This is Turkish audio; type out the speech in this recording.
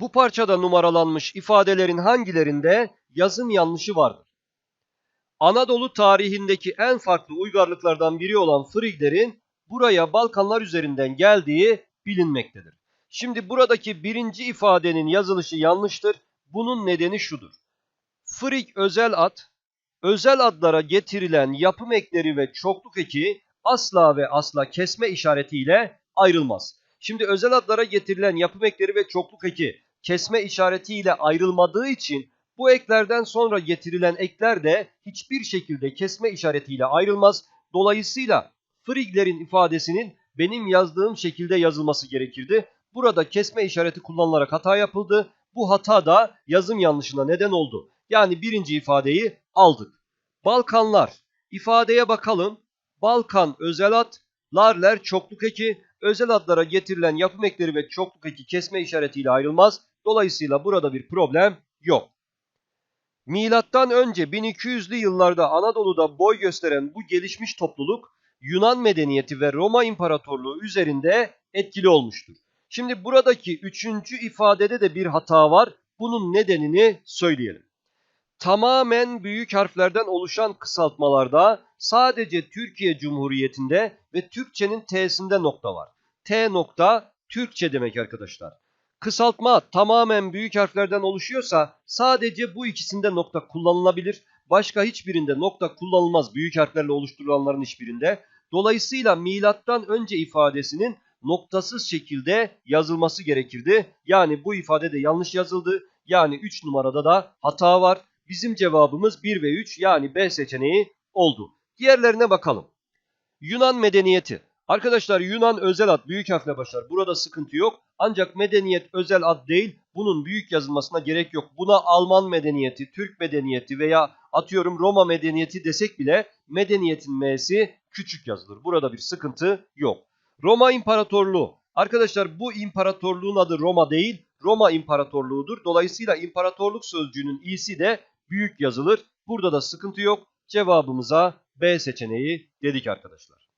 Bu parçada numaralanmış ifadelerin hangilerinde yazım yanlışı vardır? Anadolu tarihindeki en farklı uygarlıklardan biri olan Friglerin buraya Balkanlar üzerinden geldiği bilinmektedir. Şimdi buradaki birinci ifadenin yazılışı yanlıştır. Bunun nedeni şudur. Frig özel ad, özel adlara getirilen yapım ekleri ve çokluk eki asla ve asla kesme işaretiyle ayrılmaz. Şimdi özel adlara getirilen yapım ekleri ve çokluk eki kesme işaretiyle ayrılmadığı için bu eklerden sonra getirilen ekler de hiçbir şekilde kesme işaretiyle ayrılmaz. Dolayısıyla Friglerin ifadesinin benim yazdığım şekilde yazılması gerekirdi. Burada kesme işareti kullanılarak hata yapıldı. Bu hata da yazım yanlışına neden oldu. Yani birinci ifadeyi aldık. Balkanlar. ifadeye bakalım. Balkan özel ad, larler çokluk eki, özel adlara getirilen yapım ekleri ve çokluk eki kesme işaretiyle ayrılmaz. Dolayısıyla burada bir problem yok. Milattan önce 1200'lü yıllarda Anadolu'da boy gösteren bu gelişmiş topluluk Yunan medeniyeti ve Roma İmparatorluğu üzerinde etkili olmuştur. Şimdi buradaki üçüncü ifadede de bir hata var. Bunun nedenini söyleyelim. Tamamen büyük harflerden oluşan kısaltmalarda sadece Türkiye Cumhuriyeti'nde ve Türkçenin T'sinde nokta var. T nokta Türkçe demek arkadaşlar. Kısaltma tamamen büyük harflerden oluşuyorsa sadece bu ikisinde nokta kullanılabilir. Başka hiçbirinde nokta kullanılmaz büyük harflerle oluşturulanların hiçbirinde. Dolayısıyla milattan önce ifadesinin noktasız şekilde yazılması gerekirdi. Yani bu ifade de yanlış yazıldı. Yani 3 numarada da hata var. Bizim cevabımız 1 ve 3 yani B seçeneği oldu. Diğerlerine bakalım. Yunan medeniyeti. Arkadaşlar Yunan özel ad büyük harfle başlar. Burada sıkıntı yok. Ancak medeniyet özel ad değil. Bunun büyük yazılmasına gerek yok. Buna Alman medeniyeti, Türk medeniyeti veya atıyorum Roma medeniyeti desek bile medeniyetin M'si küçük yazılır. Burada bir sıkıntı yok. Roma İmparatorluğu. Arkadaşlar bu imparatorluğun adı Roma değil, Roma İmparatorluğu'dur. Dolayısıyla imparatorluk sözcüğünün i'si de büyük yazılır. Burada da sıkıntı yok. Cevabımıza B seçeneği dedik arkadaşlar.